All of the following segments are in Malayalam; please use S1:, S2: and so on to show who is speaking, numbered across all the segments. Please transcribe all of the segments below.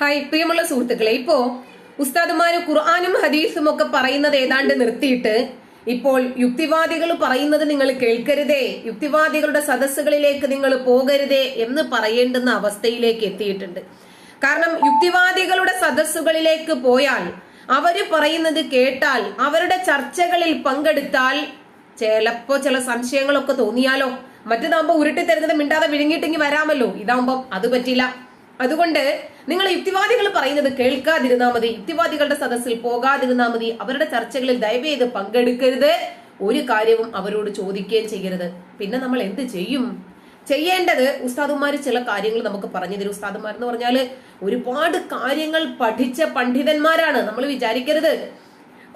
S1: ഹായ് പ്രിയമുള്ള സുഹൃത്തുക്കളെ ഇപ്പോ ഉസ്താദുമാര് ഖുർആാനും ഹദീസും ഒക്കെ പറയുന്നത് ഏതാണ്ട് നിർത്തിയിട്ട് ഇപ്പോൾ യുക്തിവാദികൾ പറയുന്നത് നിങ്ങൾ കേൾക്കരുതേ യുക്തിവാദികളുടെ സദസ്സുകളിലേക്ക് നിങ്ങൾ പോകരുതേ എന്ന് പറയേണ്ടുന്ന അവസ്ഥയിലേക്ക് എത്തിയിട്ടുണ്ട്. കാരണം യുക്തിവാദികളുടെ സദസ്സുകളിലേക്ക് പോയാൽ അവർ പറയുന്നത് കേട്ടാൽ അവരുടെ ചർച്ചകളിൽ പങ്കെടുത്താൽ ചിലപ്പോ ചില സംശയങ്ങളൊക്കെ തോന്നിയാലോ? മറ്റേതാകുമ്പോ ഉരുട്ടി തരുന്നത് മിണ്ടാതെ വിഴുങ്ങിയിട്ടെങ്കിൽ വരാമല്ലോ. ഇതാകുമ്പോ അത് പറ്റില്ല. അതുകൊണ്ട് നിങ്ങൾ യുക്തിവാദികൾ പറയുന്നത് കേൾക്കാതിരുന്നാൽ മതി. യുക്തിവാദികളുടെ സദസ്സിൽ പോകാതിരുന്നാൽ മതി. അവരുടെ ചർച്ചകളിൽ ദയവേത് പങ്കെടുക്കരുത്. ഒരു കാര്യവും അവരോട് ചോദിക്കുകയും ചെയ്യരുത്. പിന്നെ നമ്മൾ എന്ത് ചെയ്യും? ചെയ്യേണ്ടത് ഉസ്താദുമാർ ചില കാര്യങ്ങൾ നമുക്ക് പറഞ്ഞു തരും. ഉസ്താദുമാർ എന്ന് പറഞ്ഞാൽ ഒരുപാട് കാര്യങ്ങൾ പഠിച്ച പണ്ഡിതന്മാരാണ്. നമ്മൾ വിചാരിക്കരുത്.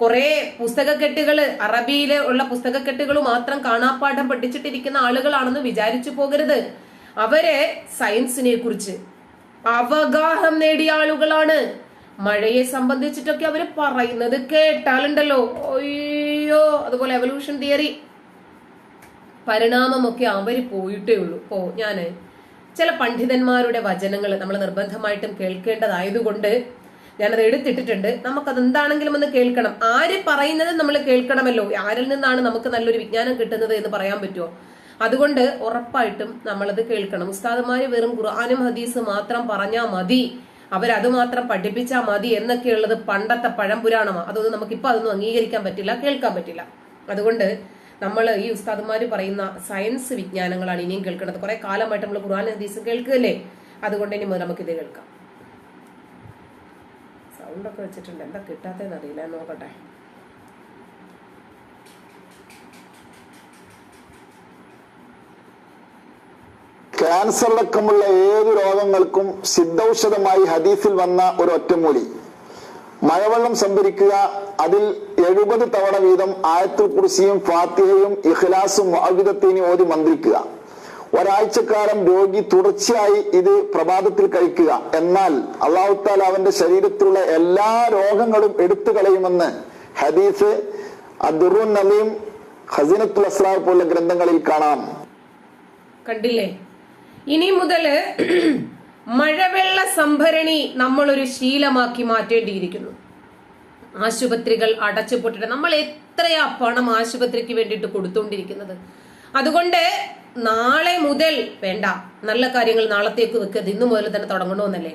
S1: കുറെ പുസ്തകക്കെട്ടുകൾ അറബിയിലെ ഉള്ള പുസ്തകക്കെട്ടുകൾ മാത്രം കാണാപ്പാഠം പഠിച്ചിട്ടിരിക്കുന്ന ആളുകളാണെന്ന് വിചാരിച്ചു പോകരുത്. അവരെ സയൻസിനെ കുറിച്ച് അവഗാഹം നേടിയ ആളുകളാണ്. മഴയെ സംബന്ധിച്ചിട്ടൊക്കെ അവർ പറയുന്നത് കേട്ടാലുണ്ടല്ലോ. അയ്യോ അതുപോലെ എവല്യൂഷൻ തിയറി പരിണാമമൊക്കെ അവർ പോയിട്ടേ ഉള്ളൂ. ഓ ഞാൻ ചില പണ്ഡിതന്മാരുടെ വചനങ്ങൾ നമ്മൾ നിർബന്ധമായിട്ടും കേൾക്കേണ്ടതായതുകൊണ്ട് ഞാനത് എടുത്തിട്ടിട്ടുണ്ട്. നമുക്കത് എന്താണെങ്കിലും ഒന്ന് കേൾക്കണം. ആര് പറയുന്നത് നമ്മൾ കേൾക്കണമല്ലോ. ആരിൽ നിന്നാണ് നമുക്ക് നല്ലൊരു വിജ്ഞാനം കിട്ടുന്നത് എന്ന് പറയാൻ പറ്റുമോ അതുകൊണ്ട് ഉറപ്പായിട്ടും നമ്മളത് കേൾക്കണം. ഉസ്താദുമാര് വെറും ഖുർആാനും ഹദീസ് മാത്രം പറഞ്ഞാൽ മതി. അവരത് മാത്രം പഠിപ്പിച്ചാൽ മതി എന്നൊക്കെയുള്ളത് പണ്ടത്തെ പഴംപുരാണമാണ് അതൊന്നും നമുക്ക് നമുക്കിപ്പോൾ അതൊന്നും അംഗീകരിക്കാൻ പറ്റില്ല കേൾക്കാൻ പറ്റില്ല. അതുകൊണ്ട് നമ്മൾ ഈ ഉസ്താദുമാര് പറയുന്ന സയൻസ് വിജ്ഞാനങ്ങളാണ് ഇനിയും കേൾക്കുന്നത് കുറെ കാലമായിട്ട് നമ്മൾ ഖുർആൻ ഹദീസ് കേൾക്കുകയല്ലേ? അതുകൊണ്ട് ഇനി മുതൽ നമുക്കിത് കേൾക്കാം. സൗണ്ടൊക്കെ വെച്ചിട്ടുണ്ട്. എന്താ കിട്ടാത്തതെന്ന് അറിയില്ല. നോക്കട്ടെ.
S2: ക്യാൻസർ അടക്കമുള്ള ഏത് രോഗങ്ങൾക്കും സിദ്ധൌഷധമായി ഹദീസിൽ വന്ന ഒരു ഒറ്റമൂലി മഴവെള്ളം സംഭരിക്കുക അതിൽ എഴുപത് തവണ വീതം ആയത്തുൽ കുറിസിയും ഫാത്തിഹയും ഇഖ്ലാസും മുഅവിദത്തീനി ഓതി മന്ത്രിക്കുക. ഒരാഴ്ചക്കാലം രോഗി തുടർച്ചയായി ഇത് പ്രഭാതത്തിൽ കഴിക്കുക. എന്നാൽ അള്ളാഹുത്താൽ അവന്റെ ശരീരത്തിലുള്ള എല്ലാ രോഗങ്ങളും എടുത്തു കളയുമെന്ന് ഹദീസ് അദുറുൻ നബിയും ഖസീനത്തുൽ അസ്രാർ പോലുള്ള ഗ്രന്ഥങ്ങളിൽ കാണാം.
S1: കണ്ടില്ലേ? ഇനി മുതൽ മഴവെള്ള സംഭരണി നമ്മളൊരു ശീലമാക്കി മാറ്റേണ്ടിയിരിക്കുന്നു. ആശുപത്രികൾ അടച്ചുപൂട്ടിട്ട് നമ്മൾ എത്രയാ പണം ആശുപത്രിക്ക് വേണ്ടിയിട്ട് കൊടുത്തുകൊണ്ടിരിക്കുന്നത് അതുകൊണ്ട് നാളെ മുതൽ വേണ്ട. നല്ല കാര്യങ്ങൾ നാളത്തേക്ക് വെക്കരുത്. ഇന്നു മുതൽ തന്നെ തുടങ്ങണമെന്നല്ലേ?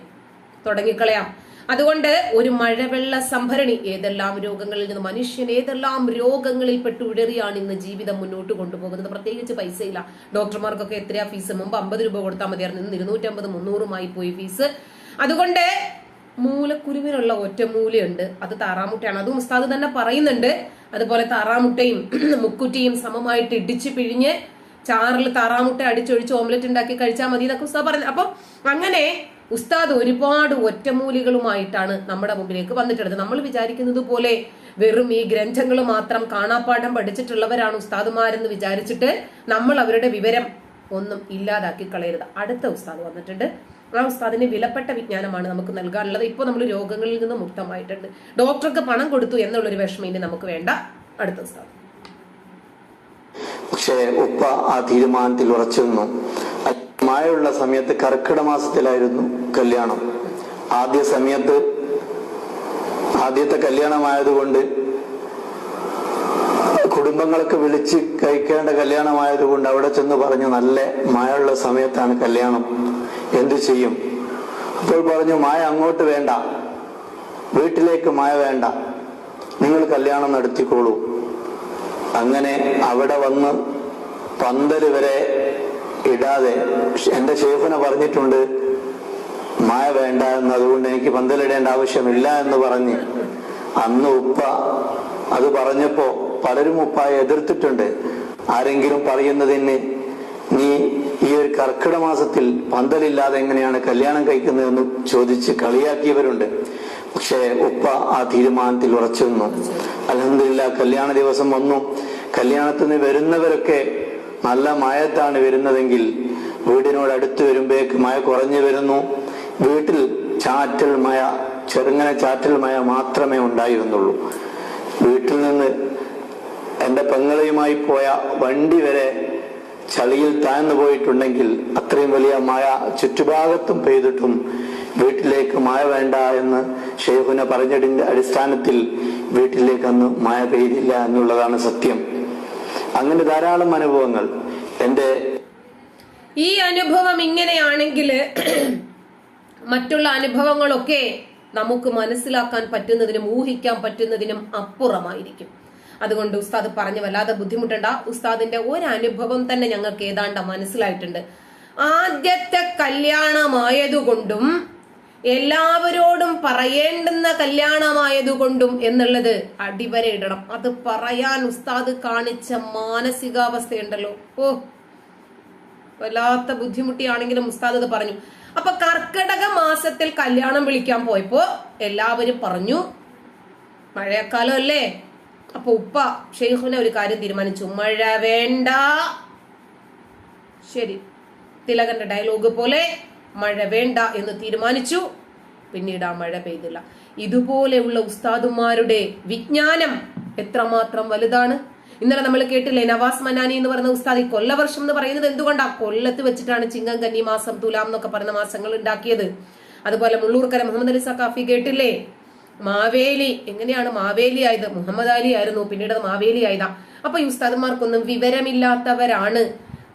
S1: തുടങ്ങിക്കളയാം. അതുകൊണ്ട് ഒരു മഴവെള്ള സംഭരണി ഏതെല്ലാം രോഗങ്ങളിൽ നിന്ന് മനുഷ്യൻ ഏതെല്ലാം രോഗങ്ങളിൽ പെട്ടുഴറിയാണ് ഇന്ന് ജീവിതം മുന്നോട്ട് കൊണ്ടുപോകുന്നത്. പ്രത്യേകിച്ച് പൈസയില്ല. ഡോക്ടർമാർക്കൊക്കെ എത്രയാ ഫീസ്? മുമ്പ് അമ്പത് രൂപ കൊടുത്താൽ മതിയായിരുന്നു ഇന്ന് ഇരുന്നൂറ്റമ്പത് മുന്നൂറുമായി പോയി ഫീസ്. അതുകൊണ്ട് മൂലക്കുരുവിനുള്ള ഒറ്റമൂലയുണ്ട്. അത് താറാമുട്ടയാണ്. അതും ഉസ്താദ് തന്നെ പറയുന്നുണ്ട്. അതുപോലെ താറാമുട്ടയും മുക്കുറ്റിയും സമമായിട്ട് ഇടിച്ചു പിഴിഞ്ഞ് ചാറിൽ താറാമുട്ട അടിച്ചൊഴിച്ച് ഓംലെറ്റ് ഉണ്ടാക്കി കഴിച്ചാൽ മതി എന്നൊക്കെ ഉസ്താദ് പറഞ്ഞു. അപ്പം അങ്ങനെ ഉസ്താദ് ഒരുപാട് ഒറ്റമൂലികളുമായിട്ടാണ് നമ്മുടെ മുമ്പിലേക്ക് വന്നിട്ടുള്ളത്. നമ്മൾ വിചാരിക്കുന്നത് പോലെ വെറും ഈ ഗ്രന്ഥങ്ങൾ മാത്രം കാണാപ്പാഠം പഠിച്ചിട്ടുള്ളവരാണ് ഉസ്താദുമാരെന്ന് വിചാരിച്ചിട്ട് നമ്മൾ അവരുടെ വിവരം ഒന്നും ഇല്ലാതാക്കി കളയരുത്. അടുത്ത ഉസ്താദ് വന്നിട്ടുണ്ട്. ആ ഉസ്താദിന് വിലപ്പെട്ട വിജ്ഞാനമാണ് നമുക്ക് നൽകാനുള്ളത്. ഇപ്പോൾ നമ്മൾ രോഗങ്ങളിൽ നിന്ന് മുക്തമായിട്ടുണ്ട്. ഡോക്ടർക്ക് പണം കൊടുത്തു എന്നുള്ളൊരു വിഷമം ഇനി നമുക്ക് വേണ്ട. അടുത്ത ഉസ്താദ്.
S3: പക്ഷേ ഉപ്പ ആ തീരുമാനത്തിൽ ഉറച്ചു മഴയുള്ള സമയത്ത് കർക്കിട മാസത്തിലായിരുന്നു കല്യാണം. ആദ്യ സമയത്ത് ആദ്യത്തെ കല്യാണമായതുകൊണ്ട് കുടുംബങ്ങൾക്ക് വിളിച്ച് കഴിക്കേണ്ട കല്യാണമായതുകൊണ്ട് അവിടെ ചെന്ന് പറഞ്ഞു നല്ല മഴയുള്ള സമയത്താണ് കല്യാണം. എന്തു ചെയ്യും? അപ്പോൾ പറഞ്ഞു മായ അങ്ങോട്ട് വേണ്ട. വീട്ടിലേക്ക് മായ വേണ്ട. നിങ്ങൾ കല്യാണം നടത്തിക്കോളൂ. അങ്ങനെ അവിടെ വന്ന് പന്തൽ വരെ ഇടാതെ എന്റെ ഷേഫിനെ പറഞ്ഞിട്ടുണ്ട് മായ വേണ്ട എന്ന് അതുകൊണ്ട് എനിക്ക് പന്തലിടേണ്ട ആവശ്യമില്ല എന്ന് പറഞ്ഞ് അന്ന് ഉപ്പ അത് പറഞ്ഞപ്പോ പലരും ഉപ്പായെ എതിർത്തിട്ടുണ്ട്. ആരെങ്കിലും പറയുന്നതിന് നീ ഈ ഒരു കർക്കിട മാസത്തിൽ പന്തലില്ലാതെ എങ്ങനെയാണ് കല്യാണം കഴിക്കുന്നതെന്ന് ചോദിച്ച് കളിയാക്കിയവരുണ്ട്. പക്ഷേ ഉപ്പ ആ തീരുമാനത്തിൽ ഉറച്ചു നിന്നു. അലഹമില്ല കല്യാണ ദിവസം വന്നു. കല്യാണത്തിന് വരുന്നവരൊക്കെ നല്ല മയത്താണ് വരുന്നതെങ്കിൽ വീടിനോട് അടുത്ത് വരുമ്പോഴേക്ക് മഴ കുറഞ്ഞു വരുന്നു. വീട്ടിൽ ചാറ്റൽ മഴ ചെറുങ്ങനെ ചാറ്റൽ മഴ മാത്രമേ ഉണ്ടായിരുന്നുള്ളൂ. വീട്ടിൽ നിന്ന് എന്റെ പെങ്ങളെയുമായി പോയ വണ്ടി വരെ ചളിയിൽ താഴ്ന്നു പോയിട്ടുണ്ടെങ്കിൽ അത്രയും വലിയ മഴ ചുറ്റുഭാഗത്തും പെയ്തിട്ടും വീട്ടിലേക്ക് മഴ വേണ്ട എന്ന് ഷെയ്ഖുന പറഞ്ഞതിന്റെ അടിസ്ഥാനത്തിൽ വീട്ടിലേക്ക് അന്ന് മഴ പെയ്തില്ല എന്നുള്ളതാണ് സത്യം. അങ്ങനെ ധാരാളം അനുഭവങ്ങൾ. എന്റെ
S1: ഈ അനുഭവം ഇങ്ങനെയാണെങ്കിൽ മറ്റുള്ള അനുഭവങ്ങളൊക്കെ നമുക്ക് മനസ്സിലാക്കാൻ പറ്റുന്നതിനും ഊഹിക്കാൻ പറ്റുന്നതിനും അപ്പുറമായിരിക്കും. അതുകൊണ്ട് ഉസ്താദ് പറഞ്ഞു വല്ലാതെ ബുദ്ധിമുട്ടണ്ട. ഉസ്താദിന്റെ ഒരു അനുഭവം തന്നെ ഞങ്ങൾക്ക് ഏതാണ്ട് മനസ്സിലായിട്ടുണ്ട്. ആദ്യത്തെ കല്യാണമായതുകൊണ്ടും എല്ലാവരോടും പറയേണ്ടുന്ന കല്യാണമായതുകൊണ്ടും എന്നുള്ളത് അടിവരയിടണം അത് പറയാൻ ഉസ്താദ് കാണിച്ച മാനസികാവസ്ഥയുണ്ടല്ലോ. ഓ വല്ലാത്ത ബുദ്ധിമുട്ടിയാണെങ്കിലും ഉസ്താദ് അത് പറഞ്ഞു. അപ്പൊ കർക്കിടക മാസത്തിൽ കല്യാണം വിളിക്കാൻ പോയപ്പോ എല്ലാവരും പറഞ്ഞു മഴക്കാലം അല്ലേ? അപ്പൊ ഉപ്പ ഷെയ്ഖുനെ ഒരു കാര്യം തീരുമാനിച്ചു. മഴ വേണ്ട. ശരി. തിലകന്റെ ഡയലോഗ് പോലെ മഴ വേണ്ട എന്ന് തീരുമാനിച്ചു. പിന്നീട് ആ മഴ പെയ്തില്ല. ഇതുപോലെയുള്ള ഉസ്താദുമാരുടെ വിജ്ഞാനം എത്രമാത്രം വലുതാണ്? ഇന്നലെ നമ്മൾ കേട്ടില്ലേ നവാസ് മനാനി എന്ന് പറയുന്ന ഉസ്താദ് ഈ കൊല്ലവർഷം എന്ന് പറയുന്നത് എന്തുകൊണ്ടാ? കൊല്ലത്ത് വെച്ചിട്ടാണ് ചിങ്ങം കന്നി മാസം തുലാം എന്നൊക്കെ പറഞ്ഞ മാസങ്ങൾ ഉണ്ടാക്കിയത്. അതുപോലെ മുള്ളൂർക്കര മുഹമ്മദ് അലി സഖാഫി കേട്ടില്ലേ? മാവേലി എങ്ങനെയാണ് മാവേലി ആയത്? മുഹമ്മദ് അലി ആയിരുന്നു പിന്നീട് മാവേലി ആയതാ. അപ്പൊ ഈ ഉസ്താദുമാർക്കൊന്നും വിവരമില്ലാത്തവരാണ്.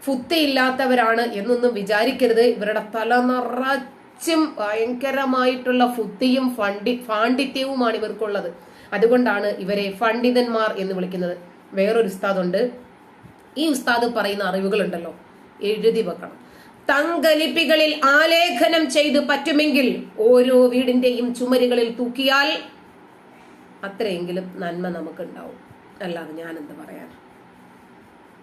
S1: ഫുത്തി ഇല്ലാത്തവരാണ് എന്നൊന്നും വിചാരിക്കരുത്. ഇവരുടെ തല നിറച്ചും ഭയങ്കരമായിട്ടുള്ള ഫുത്തിയും ഫണ്ടി പാണ്ഡിത്യവുമാണ് ഇവർക്കുള്ളത്. അതുകൊണ്ടാണ് ഇവരെ ഫണ്ഡിതന്മാർ എന്ന് വിളിക്കുന്നത്. വേറൊരു ഉസ്താദുണ്ട്. ഈ ഉസ്താദ് പറയുന്ന അറിവുകളുണ്ടല്ലോ. എഴുതി വെക്കണം. തങ്കലിപ്പികളിൽ ആലേഖനം ചെയ്ത് പറ്റുമെങ്കിൽ ഓരോ വീടിന്റെയും ചുമരുകളിൽ തൂക്കിയാൽ അത്രയെങ്കിലും നന്മ നമുക്കുണ്ടാവും. അല്ലാതെ പറയാൻ
S4: വേറെ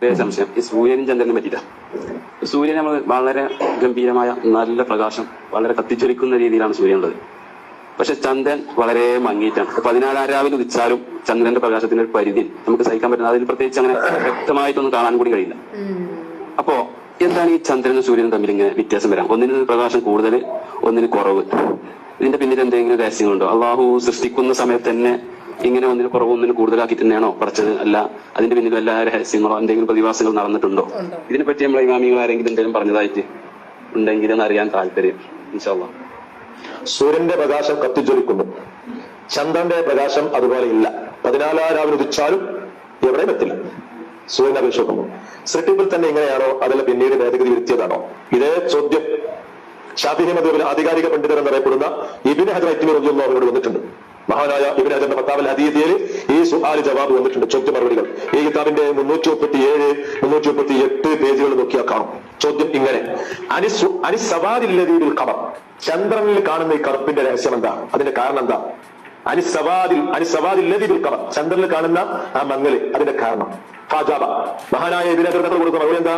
S4: സംശയം. ഈ സൂര്യനും ചന്ദ്രനും പറ്റിയിട്ട്? സൂര്യൻ നമ്മൾ വളരെ ഗംഭീരമായ നല്ല പ്രകാശം വളരെ കത്തിച്ചൊലിക്കുന്ന രീതിയിലാണ് സൂര്യൻ ഉള്ളത് പക്ഷെ ചന്ദ്രൻ വളരെ മങ്ങിയിട്ടാണ്. പതിനാലാം രാവിലെ ഉദിച്ചാലും ചന്ദ്രന്റെ പ്രകാശത്തിന്റെ ഒരു പരിധി നമുക്ക് സഹിക്കാൻ പറ്റുന്ന അതിൽ പ്രത്യേകിച്ച് അങ്ങനെ വ്യക്തമായിട്ടൊന്നും കാണാൻ കൂടി കഴിയില്ല. അപ്പോ എന്താണ് ഈ ചന്ദ്രനും സൂര്യനും തമ്മിൽ ഇങ്ങനെ വ്യത്യാസം വരാം ഒന്നിന് പ്രകാശം കൂടുതൽ ഒന്നിന് കുറവ്. ഇതിന്റെ പിന്നിൽ എന്തെങ്കിലും രഹസ്യങ്ങളുണ്ടോ? അള്ളാഹു സൃഷ്ടിക്കുന്ന സമയത്ത് തന്നെ ഇങ്ങനെ ഒന്നിന് കുറവ് ഒന്നിന് കൂടുതലാക്കി തന്നെയാണോ പറച്ചത് അല്ല അതിന്റെ പിന്നിൽ വല്ല രഹസ്യങ്ങളോ എന്തെങ്കിലും പ്രതിഭാസങ്ങൾ നടന്നിട്ടുണ്ടോ?
S1: ഇതിനെ
S4: ഇതിനെപ്പറ്റി നമ്മളെ ഇമാമികൾ ആരെങ്കിലും എന്തെങ്കിലും പറഞ്ഞതായിട്ട് ഉണ്ടെങ്കിൽ എന്ന് അറിയാൻ താല്പര്യം ഇൻഷാല്ല
S5: സൂര്യന്റെ പ്രകാശം കത്തിജ്വലിക്കുന്നു. ചന്ദ്രന്റെ പ്രകാശം അതുപോലെ ഇല്ല. പതിനാലാം രാവിലെ ഉദിച്ചാലും എവിടെയും എത്തില്ല സൂര്യൻ അപേക്ഷിക്കുന്നു സൃഷ്ടിപ്പിൽ തന്നെ ഇങ്ങനെയാണോ? അതല്ല പിന്നീട് ഭേദഗതി വരുത്തിയതാണോ? ഇതേ ചോദ്യം ഷാഫിഹി മതബിലെ ആധികാരിക പണ്ഡിതർ എന്നറിയപ്പെടുന്ന ഇബിൻ ഹജർ ഐറ്റിമി റബിയുള്ളവരോട് വന്നിട്ടുണ്ട്. മഹാനായ ഇബിൻ ഹജറിന്റെ പത്താമൽ ഹദീദിയയിൽ ഈ സുഹാലി ജവാബ് വന്നിട്ടുണ്ട്. ചോദ്യ മറുപടികൾ. ഈ കിതാബിന്റെ മുന്നൂറ്റി മുപ്പത്തി ഏഴ് മുന്നൂറ്റി മുപ്പത്തി എട്ട് പേജുകൾ നോക്കിയാൽ കാണും. ചോദ്യം ഇങ്ങനെ. അനിസു അനിസവാദില്ലതീരിൽ കവർ ചന്ദ്രനിൽ കാണുന്ന ഈ കറുപ്പിന്റെ രഹസ്യം എന്താ? അതിന്റെ കാരണം എന്താ? അനിസവാദിൽ അനിസവാദില്ലതീരിൽ കവർ ചന്ദ്രനിൽ കാണുന്ന ആ മങ്ങൽ അതിന്റെ കാരണം. ഫാജാബ മഹാനായ തങ്ങൾ കൊടുക്കുന്ന മറുപടി എന്താ?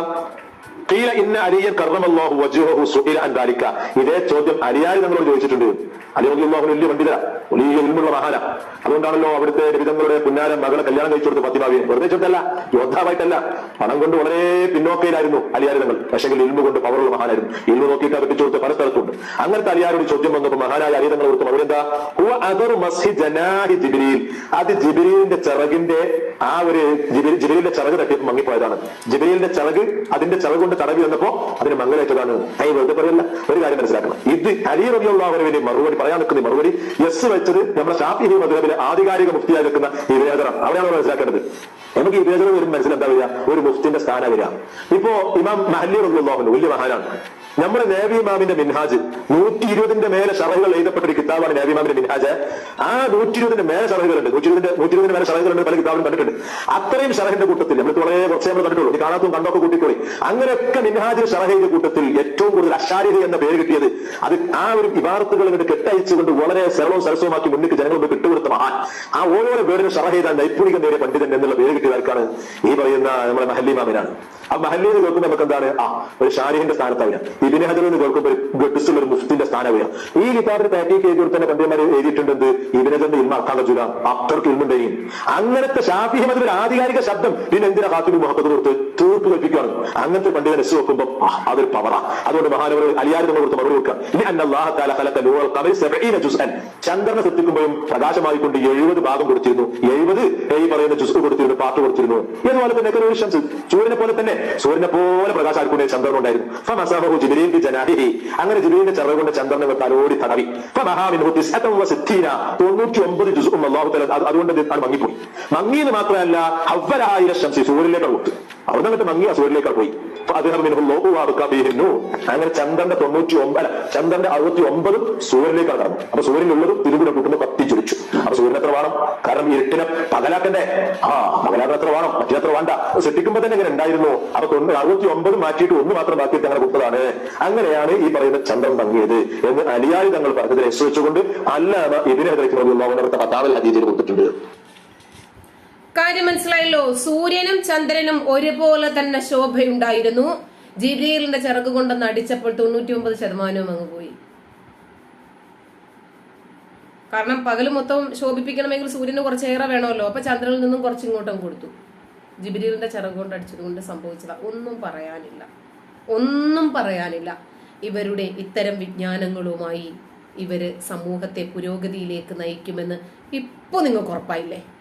S5: ഖീല ഇന്ന അലിയൻ കർമ്മല്ലാഹു വജുഹു സുഇല അൻ ദാലിക ഇതേ ചോദ്യം അലിയായി നമ്മളോട് ചോദിച്ചിട്ടുണ്ട്. അലി റളിയല്ലാഹു വലിയ പണ്ഡിതര വലിയ മഹാന. അതുകൊണ്ടാണല്ലോ അവിടുത്തെ രവിതങ്ങളുടെ പുന്നാരം മകളെ കല്യാണം കഴിച്ചു കൊടുത്ത് ഫാത്തിമാവിയെ വെറുതെ ചോദ്യമല്ല യോദ്ധാവായിട്ടല്ല. പണം കൊണ്ട് വളരെ പിന്നോക്കയിലായിരുന്നു അലിയാരിതങ്ങൾ പക്ഷേ ഇൽമു കൊണ്ട് പവറുള്ള മഹാനായിരുന്നു. ഇൽമു നോക്കിയിട്ട് അവർക്ക് കൊടുത്ത് പല സ്ഥലത്തുണ്ട്. അങ്ങനത്തെ അലിയാരോട് ചോദ്യം വന്നപ്പോൾ മഹാനായ അലിയതങ്ങൾ കൊടുത്തു അവരെന്താ എന്താ ഹുവ അദർ മസ്ഹി ജനാഹി ജിബ്രീൽ. അത് ജിബ്രീലിന്റെ ചിറകിന്റെ ആ ഒരു ജിബ്രീൽ ജിബ്രീലിന്റെ ചിറക് തട്ടിയപ്പോൾ മങ്ങിപ്പോയതാണ്. ജിബ്രീലിന്റെ ചിറക് അതിന്റെ ചിറക് കൊണ്ട് തടവി വന്നപ്പോ അതിന് മംഗലേറ്റതാണ്. ഐ വെറുതെ പറയല്ല. ഒരു കാര്യം മനസ്സിലാക്കണം. ഇത് അലി റബിയുള്ളവരെ മറുപടി പറയാൻ നിൽക്കുന്ന മറുപടി യെസ് വെച്ചത് നമ്മുടെ ഷാഫി മധുരവിലെ ആധികാരിക മുക്തിയായി നിൽക്കുന്ന അവിടെയാണ് നമ്മൾ മനസ്സിലാക്കേണ്ടത്? നമുക്ക് ഈ വേദന വരും മനസ്സിലെന്താ വരിക? ഒരു മുഫ്തിന്റെ സ്ഥാനം വരിക. ഇപ്പോ ഇമാം മഹല്ലി റബിയുള്ള വലിയ മഹാനാണ്. നമ്മുടെ നേവി ഇമാമിന്റെ മിൻഹാജ് നൂറ്റി ഇരുപതിന്റെ മേലെ ശറഹുകൾ എഴുതപ്പെട്ട ഒരു കിതാബാണ് നേവി ഇമാമിന്റെ മിൻഹാജ്. ആ നൂറ്റി ഇരുപതിന്റെ മേലെ ശറഹുകളുണ്ട് നൂറ്റി ഇരുപതിന്റെ നൂറ്റി ഇരുപതിന്റെ മേലെ ശറഹുകളുണ്ട് പല കിതാബിലും കണ്ടിട്ടുണ്ട്. അത്രയും ശറഹിന്റെ കൂട്ടത്തിൽ നമ്മൾ വളരെ കുറച്ച് നമ്മൾ കണ്ടിട്ടുള്ളൂ. കാണാത്തും കണ്ടൊക്കെ കൂട്ടിക്കോളി. അങ്ങനെയൊക്കെ മിൻഹാജ് ശറഹയുടെ കൂട്ടത്തിൽ ഏറ്റവും കൂടുതൽ അഷാരിഹ എന്ന പേര് കിട്ടിയത് അത് ആ ഒരു ഇബാറത്തുകൾ ഇങ്ങോട്ട് കെട്ടയച്ചുകൊണ്ട് വളരെ സരളവും സരസവുമാക്കി മുന്നിട്ട് ജനങ്ങൾ മുമ്പ് കിട്ടുകൊടുത്ത മഹാൻ. ആ ഓരോരോ പേരിനും ഷറഹ ചെയ്താൽ നൈപുണികം നേടിയ പണ്ഡിതൻ എന്നുള്ള പേര് കിട്ടിയവർക്കാണ് ഈ പറയുന്ന നമ്മുടെ മഹല്ലി മാമിനാണ് ആ മഹല്ലീന്ന് കേൾക്കുമ്പോൾ നമുക്ക് എന്താണ് ആ ഒരു ഷാരിഹിന്റെ സ്ഥാനത്താവില്ല. ഇബിന് ഹജർ എന്ന് കേൾക്കുമ്പോൾ ഒരു ഒരു മുഫ്തിന്റെ സ്ഥാനവില്ല ഈ കിതാബിന് പാറ്റേക്ക് എഴുതി തന്നെ പണ്ഡിതന്മാർ എഴുതിയിട്ടുണ്ട് എന്ത് ഇബിന് ഹജറിന്റെ ഇൽമ അക്കാൻ പറ്റൂല അത്രയ്ക്ക് ഇൽമുണ്ടെയും അങ്ങനത്തെ ഷാഫി ഒരു ആധികാരിക ശബ്ദം പിന്നെ എന്തിനാ ഖാത്തിബ് മുഹമ്മദ് കൊടുത്ത് തീർപ്പ് കൽപ്പിക്കുകയാണ് അങ്ങനത്തെ പണ്ഡിതൻ എസ് വെക്കുമ്പോൾ ആ, അതൊരു പവറാ അതുകൊണ്ട് മഹാനവർ അലിയാരി നമ്മൾ കൊടുത്ത് മറുപടി കൊടുക്കുക. ഇനി ചന്ദ്രനെ സൃഷ്ടിക്കുമ്പോഴും പ്രകാശമായിക്കൊണ്ട് എഴുപത് ഭാഗം കൊടുത്തിരുന്നു. എഴുപത് പറയുന്ന ജുസ് കൊടുത്തിരുന്നു പാട്ട് കൊടുത്തിരുന്നു. ഇതുപോലെ തന്നെ ഷംസ് സൂര്യനെ പോലെ തന്നെ സൂര്യനെ പോലെ പ്രകാശമായിക്കൊണ്ട് ചന്ദ്രൻ ഉണ്ടായിരുന്നു. ജിബിലിന്റെ ജനാഹിഹി. അങ്ങനെ ജിബിലിന്റെ ചെറു കൊണ്ട് ചന്ദ്രനെ തലോടി തടവി. തൊണ്ണൂറ്റി ഒമ്പത് ജുസും അതുകൊണ്ട് അത് മങ്ങിപ്പോയി. മങ്ങിയെന്ന് മാത്രമല്ല അവരായിരം ശംസി സൂര്യനിലേക്കാണ് കൊടുത്തു അവിടെ നിന്നിട്ട് മങ്ങിയ സൂര്യനിലേക്കാണ് പോയി. അങ്ങനെ ചന്ദ്രന്റെ തൊണ്ണൂറ്റി ഒമ്പത് ചന്ദ്രന്റെ അറുപത്തി ഒമ്പതും സൂര്യനിലേക്കാണ് കടന്നു. അപ്പൊ സൂര്യനുള്ളതും തിരുകൂടെ കൂട്ടുമ്പോൾ കത്തിച്ചൊലിച്ചു അപ്പൊ സൂര്യൻ എത്ര വേണം? കാരണം ഇരുട്ടിനെ പകലാക്കണ്ടേ? ആ പകലാക്കാൻ എത്ര വേണം? മറ്റേ എത്ര വേണ്ട? സൃഷ്ടിക്കുമ്പോ തന്നെ ഇങ്ങനെ ഉണ്ടായിരുന്നു. അപ്പൊ തൊണ്ണൂ അറുപത്തി ഒമ്പത് മാറ്റിയിട്ട് ഒന്ന് മാത്രം ബാക്കിയിട്ട് അങ്ങനെ കൊടുത്തതാണ് അങ്ങനെയാണ് ഈ പറയുന്ന ചന്ദ്രൻ തങ്ങിയത് എന്ന് അലിയായി തങ്ങൾ പറഞ്ഞതിനെ വിശ്വസിച്ചുകൊണ്ട് അല്ലാതെ ഇതിനെ ധരിക്കുന്നത് പത്താമൽ ഹദീജിൽ കൊടുത്തിട്ടുണ്ട്.
S1: കാര്യം മനസ്സിലായല്ലോ. സൂര്യനും ചന്ദ്രനും ഒരുപോലെ തന്നെ ശോഭയുണ്ടായിരുന്നു. ജിബ്രീലിന്റെ ചിറക് കൊണ്ടെന്ന് അടിച്ചപ്പോൾ തൊണ്ണൂറ്റി ഒമ്പത് ശതമാനവും അങ്ങ് പോയി. കാരണം പകൽ മൊത്തം ശോഭിപ്പിക്കണമെങ്കിൽ സൂര്യന് കുറച്ചേറെ വേണമല്ലോ. അപ്പൊ ചന്ദ്രനിൽ നിന്നും കുറച്ച് ഇങ്ങോട്ടും കൊടുത്തു. ജിബ്രീലിന്റെ ചിറക് കൊണ്ട് അടിച്ചത് കൊണ്ട് സംഭവിച്ചതാ. ഒന്നും പറയാനില്ല. ഒന്നും പറയാനില്ല. ഇവരുടെ ഇത്തരം വിജ്ഞാനങ്ങളുമായി ഇവർ സമൂഹത്തെ പുരോഗതിയിലേക്ക് നയിക്കുമെന്ന് ഇപ്പൊ നിങ്ങൾക്ക് ഉറപ്പായില്ലേ?